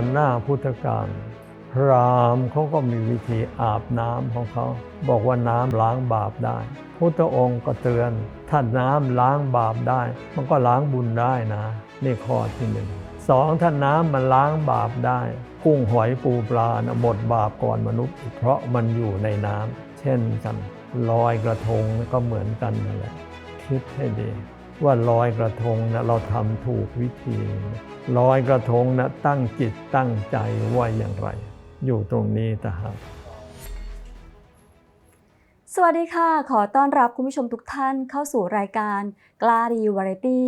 อนหน้าพุทธกาลพรามเขาก็มีวิธีอาบน้ำของเขา บอกว่าน้ำล้างบาปได้ พุทธองค์ก็เตือนถ้าน้ำล้างบาปได้ มันก็ล้างบุญได้นะนี่ข้อที่หนึ่งสองถ้าน้ำมันล้างบาปได้ กุ้งหอยปูปลานะหมดบาปก่อนมนุษย์ เพราะมันอยู่ในน้ำเช่นกันลอยกระทงก็เหมือนกันนั่นแหละคิดให้ดี ว่าลอยกระทงนะเราทำถูกวิธีลอยกระทงนะตั้งจิตตั้งใจว่าอย่างไร อยู่ตรงนี้ตาหาสวัสดีค่ะ ขอต้อนรับคุณผู้ชมทุกท่านเข้าสู่รายการกล้าดีวาไรตี้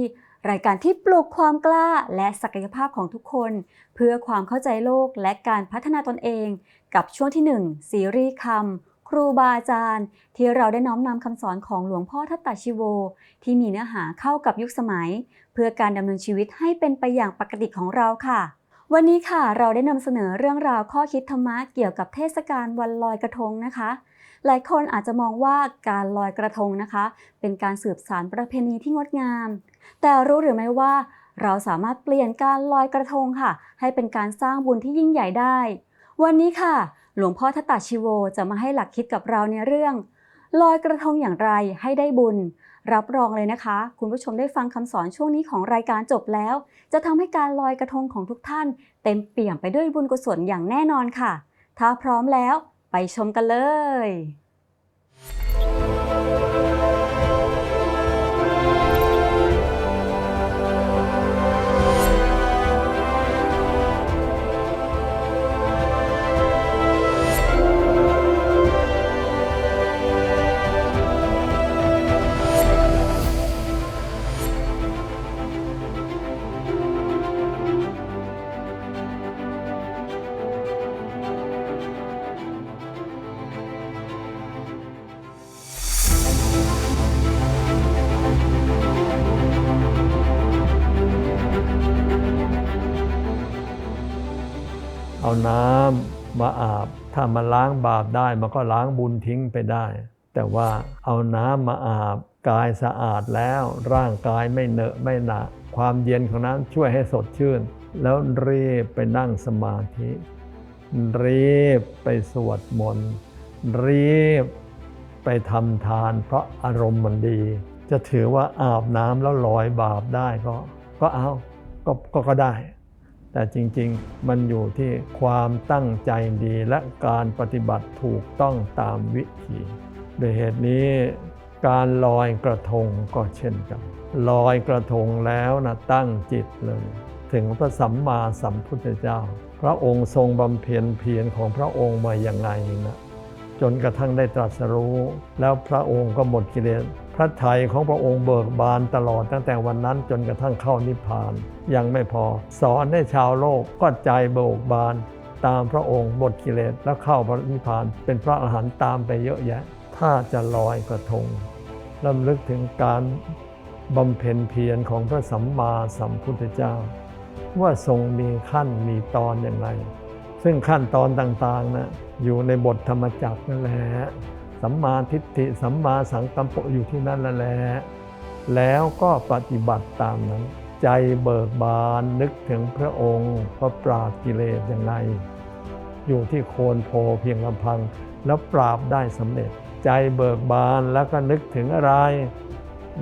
รายการที่ปลุกความกล้าและศักยภาพของทุกคน เพื่อความเข้าใจโลกและการพัฒนาตนเอง กับช่วงที่ 1 ซีรีส์คำ รูบาอาจารย์ ที่เราได้น้อมนำคำสอนของหลวงพ่อทัตตาชิโว ที่มีเนื้อหาเข้ากับยุคสมัย เพื่อการดำเนินชีวิตให้เป็นไปอย่างปกติของเราค่ะ วันนี้ค่ะเราได้นำเสนอเรื่องราวข้อคิดธรรมะเกี่ยวกับเทศกาลวันลอยกระทงนะคะ หลายคนอาจจะมองว่าการลอยกระทงนะคะ เป็นการสืบสานประเพณีที่งดงาม แต่รู้หรือไม่ว่า เราสามารถเปลี่ยนการลอยกระทงค่ะ ให้เป็นการสร้างบุญที่ยิ่งใหญ่ได้ วันนี้ค่ะ หลวงพ่อทัตตาชิโวจะมาให้หลักคิดกับเราในเรื่อง ลอยกระทงอย่างไรให้ได้บุญ รับรองเลยนะคะ คุณผู้ชมได้ฟังคำสอนช่วงนี้ของรายการจบแล้ว จะทำให้การลอยกระทงของทุกท่าน เต็มเปี่ยมไปด้วยบุญกุศลอย่างแน่นอนค่ะ ถ้าพร้อมแล้ว ไปชมกันเลย น้ำมาอาบ ถ้ามันล้างบาปได้มันก็ล้างบุญทิ้งไปได้ แต่ว่าเอาน้ำมาอาบกายสะอาดแล้ว ร่างกายไม่เหนอะไม่หนะความเย็นของน้ำช่วยให้สดชื่น แล้วรีบไปนั่งสมาธิ รีบไปสวดมนต์รีบไปทำทาน เพราะอารมณ์มันดี จะถือว่าอาบน้ำแล้วลอยบาปได้ก็ ก็เอาก็ก็ก็ได้ แต่จริงๆ มันอยู่ที่ความตั้งใจดีและการปฏิบัติถูกต้องตามวิธีโดยเหตุนี้การลอยกระทงก็เช่นกัน ลอยกระทงแล้วนะตั้งจิตเลย ถึงพระสัมมาสัมพุทธเจ้า พระองค์ทรงบำเพ็ญเพียรของพระองค์มาอย่างไงนะจนกระทั่งได้ตรัสรู้ แล้วพระองค์ก็หมดกิเลส พระทัยของพระองค์เบิกบานตลอดตั้งแต่วันนั้นจนกระทั่งเข้านิพพาน ยังไม่พอ สอนให้ชาวโลกก็ใจเบิกบาน ตามพระองค์หมดกิเลสแล้วเข้าพระนิพพาน เป็นพระอรหันต์ตามไปเยอะแยะ ถ้าจะลอยกระทงลำลึกถึงการบำเพ็ญเพียรของพระสัมมาสัมพุทธเจ้า ว่าทรงมีขั้นมีตอนอย่างไร ซึ่งขั้นตอนต่างๆนะอยู่ในบทธรรมจักรนั่นแหละ สัมมาทิฏฐิสัมมาสังกัมปะอยู่ที่นั่นนั่นแหละแล้วก็ปฏิบัติตามนั้น ใจเบิกบานนึกถึงพระองค์พระปราบกิเลสอย่างไรอยู่ที่โคนโพเพียงลำพัง แล้วปราบได้สำเร็จ ใจเบิกบานแล้วก็นึกถึงอะไร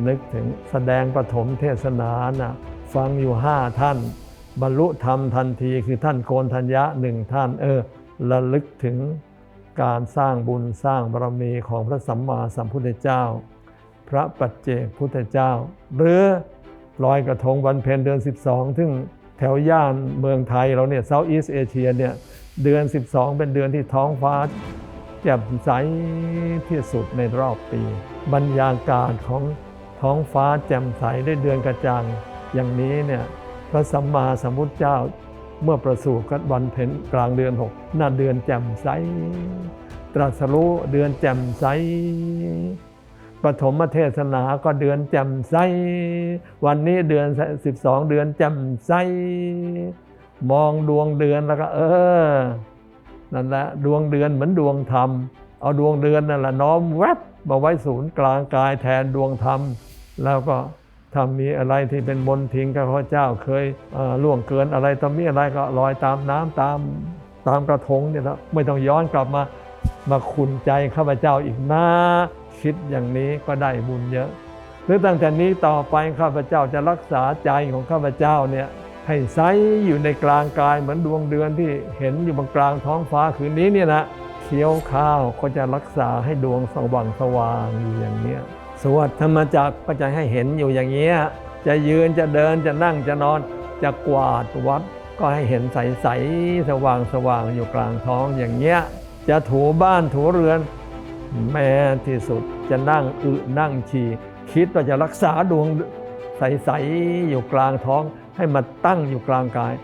นึกถึงแสดงปฐมเทศนานะฟังอยู่ห้าท่าน บรรลุธรรมทันทีคือท่านโกนทัญญะหนึ่งท่านเออระลึกถึง การสร้างบุญสร้างบารมีของพระสัมมาสัมพุทธเจ้า พระปัจเจกพุทธเจ้า หรือลอยกระทงวันเพ็ญเดือน 12ซึ่งแถวย่านเมืองไทยเราเนี่ยเซาท์อีสเอเชียเนี่ยเดือน 12 เป็นเดือนที่ท้องฟ้าแจ่มใสที่สุดในรอบปี บรรยากาศของท้องฟ้าแจ่มใสได้เดือนกระจ่างอย่างนี้เนี่ยพระสัมมาสัมพุทธเจ้า เมื่อประสูติกันวันเพ็ญกลางเดือนหกหน้าเดือนแจ่มใส ตรัสรู้เดือนแจ่มใสปฐมเทศนาก็เดือนแจ่มใส วันนี้เดือน 12 เดือนแจ่มใส มองดวงเดือนแล้วก็ เออ นั่นแหละดวงเดือนเหมือนดวงธรรม เอาดวงเดือนนั่นแหละน้อมแวบมาไว้ศูนย์กลางกายแทนดวงธรรม แล้วก็ ถ้ามีอะไรที่เป็นมนทิงกับพระเจ้าเคยล่วงเกินอะไรตอนมีอะไรก็ลอยตามน้ำตามตามกระทงเนี่ยนะไม่ต้องย้อนกลับมามาขุนใจข้าพเจ้าอีกนะคิดอย่างนี้ก็ได้บุญเยอะ หรือตั้งแต่นี้ต่อไปข้าพเจ้าจะรักษาใจของข้าพเจ้าเนี่ยให้ใสอยู่ในกลางกายเหมือนดวงเดือนที่เห็นอยู่บนกลางท้องฟ้าคืนนี้เนี่ยนะเคี้ยวข้าวก็จะรักษาให้ดวงสว่างสว่างอยู่อย่างเนี้ย สวดธรรมจักรก็จะให้เห็นอยู่อย่างเงี้ยจะยืนจะเดินจะนั่งจะนอน จะกวาดวัด ก็ให้เห็นใสๆสว่างสว่างอยู่กลางท้องอย่างเงี้ยจะถูบ้านถูเรือน แม้ที่สุดจะนั่งอึนั่งฉี่คิดว่าจะรักษาดวงใสๆอยู่กลางท้อง ให้มาตั้งอยู่กลางกาย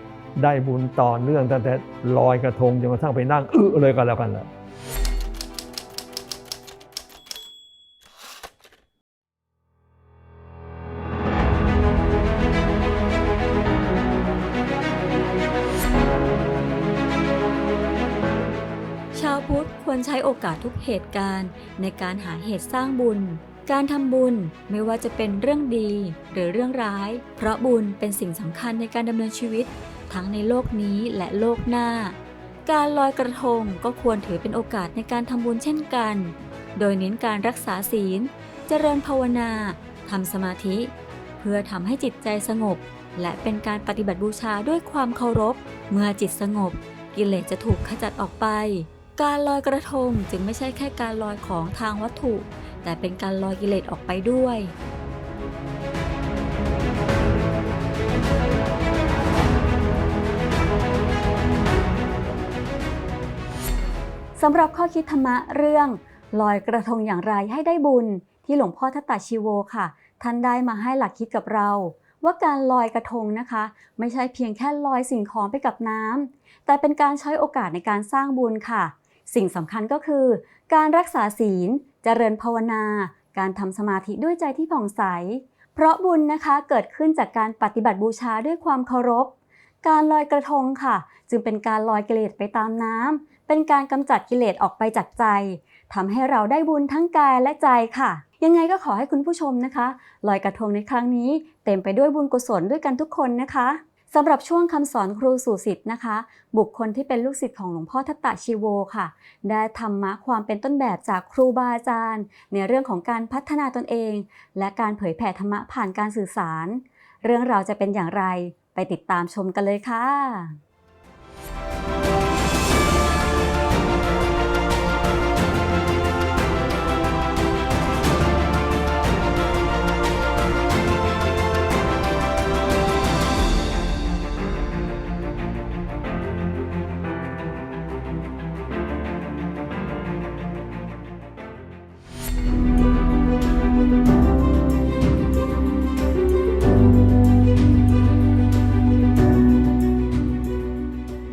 ได้บุญต่อเนื่องตั้งแต่ลอยกระทงจนกระทั่งไปนั่งอึเลยก็แล้วกันละ ใช้โอกาสทุกเหตุการณ์ในการหาเหตุสร้างบุญ การทำบุญไม่ว่าจะเป็นเรื่องดีหรือเรื่องร้าย เพราะบุญเป็นสิ่งสำคัญในการดำเนินชีวิต ทั้งในโลกนี้และโลกหน้า การลอยกระทงก็ควรถือเป็นโอกาสในการทำบุญเช่นกัน โดยเน้นการรักษาศีล เจริญภาวนาทำสมาธิ เพื่อทำให้จิตใจสงบ และเป็นการปฏิบัติบูชาด้วยความเคารพ เมื่อจิตสงบ กิเลสจะถูกขจัดออกไป การลอยกระทงจึงไม่ใช่แค่การลอยของทางวัตถุ แต่เป็นการลอยกิเลสออกไปด้วย สำหรับข้อคิดธรรมะเรื่อง ลอยกระทงอย่างไรให้ได้บุญ ที่หลวงพ่อทัตตาชีโวค่ะ ท่านได้มาให้หลักคิดกับเราว่าการลอยกระทงนะคะ ไม่ใช่เพียงแค่ลอยสิ่งของไปกับน้ำแต่เป็นการใช้โอกาสในการสร้างบุญค่ะ สิ่งสำคัญก็คือ การรักษาศีล เจริญภาวนา การทำสมาธิด้วยใจที่ผ่องใส เพราะบุญนะคะเกิดขึ้นจากการปฏิบัติบูชาด้วยความเคารพ การลอยกระทงค่ะ จึงเป็นการลอยกิเลสไปตามน้ำเป็นการกำจัดกิเลสออกไปจากใจทำให้เราได้บุญทั้งกายและใจค่ะ ยังไงก็ขอให้คุณผู้ชมนะคะ ลอยกระทงในครั้งนี้ เต็มไปด้วยบุญกุศลด้วยกันทุกคนนะคะ สำหรับช่วงคำสอนครูสู่สิทธิ์นะคะ บุคคลที่เป็นลูกศิษย์ของหลวงพ่อทัตตะชีโวค่ะ ได้ธรรมะความเป็นต้นแบบจากครูบาอาจารย์ ในเรื่องของการพัฒนาตนเอง และการเผยแผ่ธรรมะผ่านการสื่อสาร เรื่องราวจะเป็นอย่างไร ไปติดตามชมกันเลยค่ะ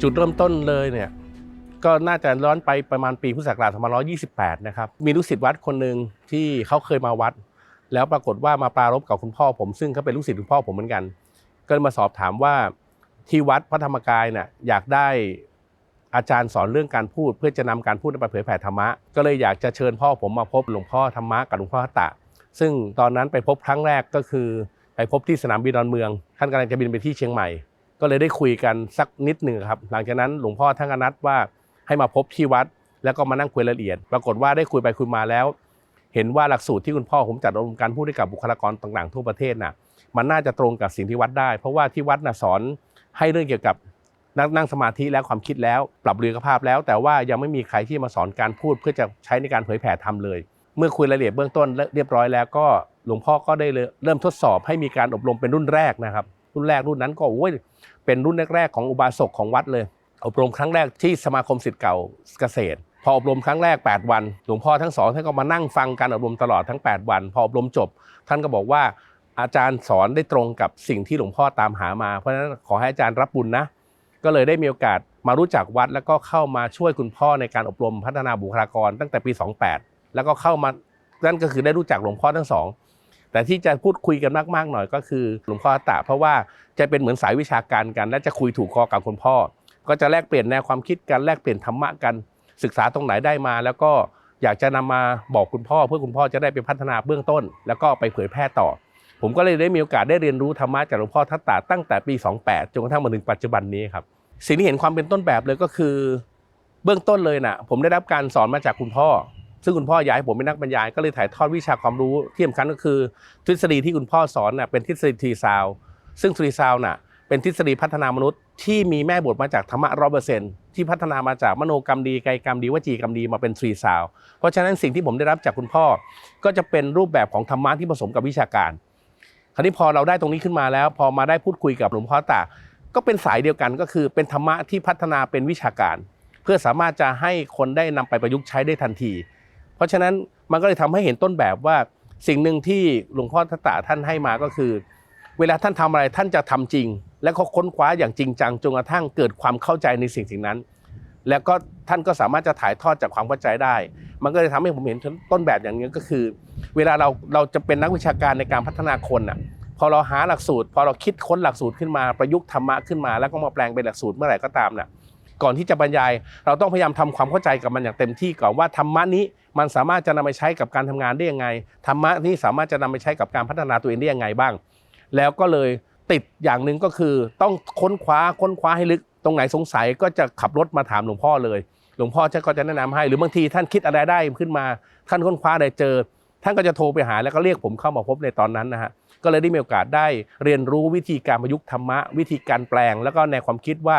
จุดเริ่มต้นเลยเนี่ยก็น่าจะย้อนไปประมาณปีพุทธศักราช2528 นะครับ มีลูกศิษย์วัดคนหนึ่งที่เขาเคยมาวัด แล้วปรากฏว่ามาปรารบกับคุณพ่อผม ซึ่งเขาเป็นลูกศิษย์คุณพ่อผมเหมือนกัน ก็มาสอบถามว่าที่วัดพระธรรมกายเนี่ยอยากได้อาจารย์สอนเรื่องการพูด เพื่อจะนำการพูดไปเผยแผ่ธรรมะ ก็เลยอยากจะเชิญพ่อผมมาพบหลวงพ่อธรรมะกับหลวงพ่อตตะ ซึ่งตอนนั้นไปพบครั้งแรกก็คือ ไปพบที่สนามบินดอนเมือง ท่านกำลังจะบินไปที่เชียงใหม่ ก็เลยได้คุยกันสักนิดหนึ่งครับ หลังจากนั้นหลวงพ่อท่านก็นัดว่าให้มาพบที่วัด แล้วก็มานั่งคุยรายละเอียด ปรากฏว่าได้คุยไปคุยมาแล้ว เห็นว่าหลักสูตรที่คุณพ่อผมจัดอบรมการพูดให้กับบุคลากรต่างๆทั่วประเทศน่ะมันน่าจะตรงกับสิ่งที่วัดได้ เพราะว่าที่วัดน่ะสอนให้เรื่องเกี่ยวกับนั่งนั่งสมาธิและความคิดแล้ว ปรับบุคลิกภาพแล้ว แต่ว่ายังไม่มีใครที่มาสอนการพูดเพื่อจะใช้ในการเผยแผ่ธรรมเลย เมื่อคุยรายละเอียดเบื้องต้นเรียบร้อยแล้วก็หลวงพ่อก็ได้เริ่มทดสอบให้มีการอบรมเป็นรุ่นแรกนะครับ รุ่นแรกรุ่นนั้นก็โอ้ยเป็นรุ่นแรกๆของอุบาสกของวัดเลย อบรมครั้งแรกที่สมาคมศิษย์เก่าเกษตร พออบรมครั้งแรก 8 วันหลวงพ่อทั้งสองท่านก็มานั่งฟังการอบรมตลอดทั้ง 8 วัน พออบรมจบ ท่านก็บอกว่าอาจารย์สอนได้ตรงกับสิ่งที่หลวงพ่อตามหามา เพราะฉะนั้นขอให้อาจารย์รับบุญนะก็เลยได้มีโอกาสมารู้จักวัด แล้วก็เข้ามาช่วยคุณพ่อในการอบรมพัฒนาบุคลากรตั้งแต่ปี 28 แล้วก็เข้ามานั่นก็คือได้รู้จักหลวงพ่อทั้งสอง แต่ที่จะพูดคุยกันมากๆหน่อยก็คือหลวงพ่อตะเพราะว่าจะเป็นเหมือนสายวิชาการกัน และจะคุยถูกคอกับคุณพ่อ ก็จะแลกเปลี่ยนแนวความคิดกันแลกเปลี่ยนธรรมะกัน ศึกษาตรงไหนได้มา แล้วก็อยากจะนำมาบอกคุณพ่อ เพื่อคุณพ่อจะได้ไปพัฒนาเบื้องต้น แล้วก็ไปเผยแพร่ต่อ ผมก็เลยได้มีโอกาสได้เรียนรู้ธรรมะจากหลวงพ่อทัตตาตั้งแต่ปี 28 จนกระทั่งมาถึงปัจจุบันนี้ครับสิ่งที่เห็นความเป็นต้นแบบเลยก็คือ เบื้องต้นเลยนะผมได้รับการสอนมาจากคุณพ่อ ซึ่งคุณพ่ออยากให้ผมเป็นนักบรรยาย ก็เลยถ่ายทอดวิชาความรู้ที่สำคัญก็คือ ทฤษฎีที่คุณพ่อสอนน่ะเป็นทฤษฎีทรีซาวซึ่งทรีซาวน่ะเป็นทฤษฎีพัฒนามนุษย์ที่มีแม่บทมาจากธรรมะร้อเปอร์เซ็นต์ที่พัฒนามาจากมโนกรรมดีกายกรรมดีวจีกรรมดีมาเป็นทรีซาว เพราะฉะนั้นสิ่งที่ผมได้รับจากคุณพ่อ ก็จะเป็นรูปแบบของธรรมะที่ผสมกับวิชาการ คราวนี้พอเราได้ตรงนี้ขึ้นมาแล้ว พอมาได้พูดคุยกับหลวงพ่อตาก็เป็นสายเดียวกันก็คือเป็นธรรมะที่พัฒนาเป็นวิชาการ เพื่อสามารถจะให้คนได้นำไปประยุกต์ใช้ได้ทันที ราะฉะนั้นมันก็เลยทำให้เห็นต้นแบบว่าสิ่งหนึ่งที่หลวงพ่อทัตตาท่านให้มาก็คือ เวลาท่านทำอะไรท่านจะทำจริง และเขาค้นคว้าอย่างจริงจังจนกระทั่งเกิดความเข้าใจในสิ่งสิ่งนั้น แล้วก็ท่านก็สามารถจะถ่ายทอดจากความเข้าใจได้ มันก็เลยทำให้ผมเห็นต้นแบบอย่างนี้ก็คือ เวลาเราเราจะเป็นนักวิชาการในการพัฒนาคนอะพอเราหาหลักสูตร พอเราคิดค้นหลักสูตรขึ้นมาประยุกต์ธรรมะขึ้นมา แล้วก็มาแปลงเป็นหลักสูตรเมื่อไหร่ก็ตามน่ะ ก่อนที่จะบรรยาย เราต้องพยายามทำความเข้าใจกับมันอย่างเต็มที่ก่อนว่าธรรมะนี้มันสามารถจะนำไปใช้กับการทำงานได้ยังไงธรรมะนี้สามารถจะนำไปใช้กับการพัฒนาตัวเองได้ยังไงบ้าง แล้วก็เลยติดอย่างหนึ่งก็คือต้องค้นคว้าค้นคว้าให้ลึกตรงไหนสงสัยก็จะขับรถมาถามหลวงพ่อเลย หลวงพ่อจะก็จะแนะนำให้ หรือบางทีท่านคิดอะไรได้ขึ้นมา ท่านค้นคว้าอะไรเจอ ท่านก็จะโทรไปหาแล้วก็เรียกผมเข้ามาพบในตอนนั้นนะฮะก็เลยได้มีโอกาสได้เรียนรู้วิธีการประยุกต์ธรรมะ วิธีการแปลง แล้วก็ในความคิดว่า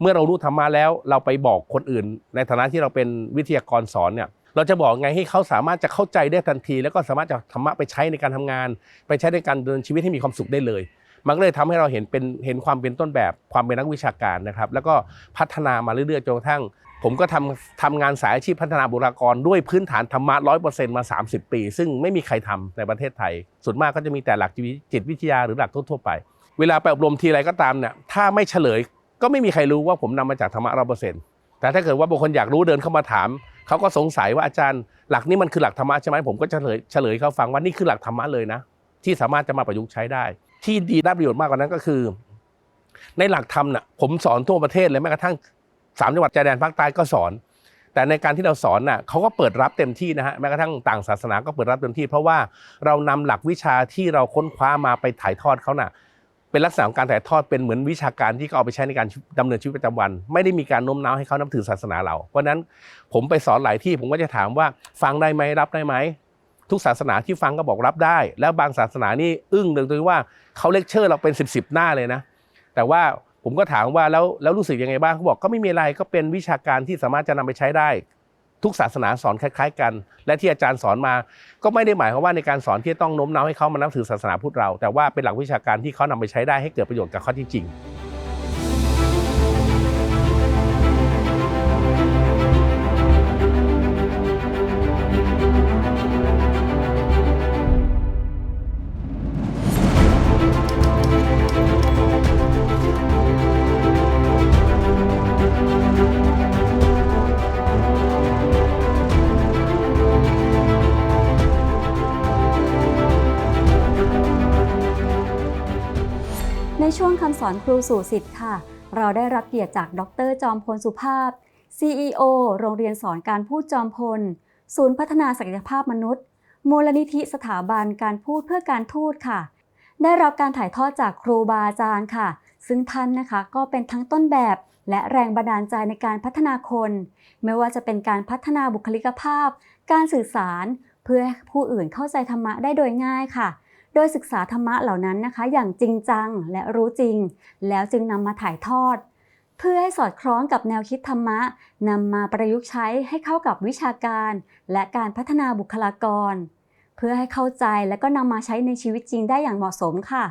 เมื่อเรารู้ธรรมะแล้วเราไปบอกคนอื่น ในฐานะที่เราเป็นวิทยากรสอนเนี่ยเราจะบอกไงให้เขาสามารถจะเข้าใจได้ทันที แล้วก็สามารถจะธรรมะไปใช้ในการทำงาน ไปใช้ในการดำเนินชีวิตให้มีความสุขได้เลย มันก็เลยทำให้เราเห็นเป็นเห็นความเป็นต้นแบบความเป็นนักวิชาการนะครับ แล้วก็พัฒนามาเรื่อยๆจนกระทั่ง ผมก็ทำทำงานสายอาชีพพัฒนาบุคลากรด้วยพื้นฐานธรรมะร้อยเปอร์เซ็นต์มา 30 ปี ซึ่งไม่มีใครทำในประเทศไทย ส่วนมากก็จะมีแต่หลักจิตวิทยาหรือหลักทั่วๆไป เวลาไปอบรมทีไรก็ตามเนี่ยถ้าไม่เฉลย ก็ไม่มีใครรู้ว่าผมนำมาจากธรรมะร้อยเปอร์เซ็นต์แต่ถ้าเกิดว่าบางคนอยากรู้เดินเข้ามาถามเขาก็สงสัยว่าอาจารย์ หลักนี้มันคือหลักธรรมะใช่ไหมผมก็เฉลยเฉลยเขาฟังว่านี่คือหลักธรรมะเลยนะ ที่สามารถจะมาประยุกต์ใช้ได้ ที่ดีได้ประโยชน์มากกว่านั้นก็คือ ในหลักธรรมน่ะผมสอนทั่วประเทศเลยแม้กระทั่งสามจังหวัดชายแดนภาคใต้ก็สอน แต่ในการที่เราสอนน่ะเขาก็เปิดรับเต็มที่นะฮะแม้กระทั่งต่างศาสนาก็เปิดรับเต็มที่ เพราะว่าเรานำหลักวิชาที่เราค้นคว้ามาไปถ่ายทอดเขาน่ะ เป็นลักษณะของการถ่ายทอดเป็นเหมือนวิชาการที่เขาเอาไปใช้ในการดำเนินชีวิตประจำวัน ไม่ได้มีการโน้มน้าวให้เขานับถือศาสนาเรา เพราะนั้นผมไปสอนหลายที่ผมก็จะถามว่าฟังได้ไหมรับได้ไหมทุกศาสนาที่ฟังก็บอกรับได้ แล้วบางศาสนานี่อึ้งเลยตรงที่ว่าเขาเลคเชอร์เราเป็นสิบสิบหน้าเลยนะ แต่ว่าผมก็ถามว่าแล้วแล้วรู้สึกยังไงบ้างเขาบอกก็ไม่มีอะไรก็เป็นวิชาการที่สามารถจะนำไปใช้ได้ ทุกศาสนาสอนคล้ายๆกัน และที่อาจารย์สอนมา ก็ไม่ได้หมายความว่าในการสอนที่จะต้องโน้มน้าวให้เขามานับถือศาสนาพุทธเรา แต่ว่าเป็นหลักวิชาการที่เขานำไปใช้ได้ให้เกิดประโยชน์กับเขาจริงๆ ช่วงคำสอนครูสู่สิทธิ์ค่ะ เราได้รับเกียรติจากดรจอมพลสุภาพ CEO โรงเรียนสอนการพูดจอมพล ศูนย์พัฒนาศักยภาพมนุษย์ มูลนิธิสถาบันการพูดเพื่อการทูตค่ะ ได้รับการถ่ายทอดจากครูบาอาจารย์ค่ะ ซึ่งท่านนะคะก็เป็นทั้งต้นแบบและแรงบันดาลใจในการพัฒนาคน ไม่ว่าจะเป็นการพัฒนาบุคลิกภาพ การสื่อสาร เพื่อให้ผู้อื่นเข้าใจธรรมะได้โดยง่ายค่ะ โดยศึกษาธรรมะเหล่านั้นนะคะ อย่างจริงจังและรู้จริง แล้วจึงนำมาถ่ายทอด เพื่อให้สอดคล้องกับแนวคิดธรรมะนำมาประยุกต์ใช้ให้เข้ากับวิชาการ และการพัฒนาบุคลากร เพื่อให้เข้าใจและก็นำมาใช้ในชีวิตจริงได้อย่างเหมาะสมค่ะ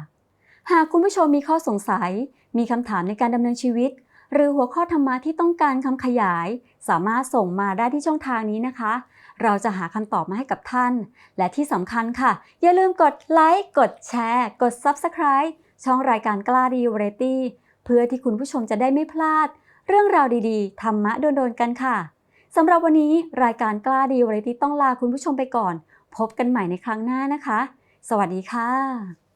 หากคุณผู้ชมมีข้อสงสัย มีคำถามในการดำเนินชีวิตหรือหัวข้อธรรมะที่ต้องการคำขยาย สามารถส่งมาได้ที่ช่องทางนี้นะคะ เราจะหาคำตอบมาให้กับท่าน และที่สำคัญค่ะ อย่าลืมกดไลค์ กดแชร์ กด Subscribe ช่องรายการกล้าดีวรตี้เพื่อที่คุณผู้ชมจะได้ไม่พลาด เรื่องราวดีๆ ธรรมะโดนๆกันค่ะสำหรับวันนี้รายการกล้าดีวาไรตี้ต้องลาคุณผู้ชมไปก่อน พบกันใหม่ในครั้งหน้านะคะ สวัสดีค่ะ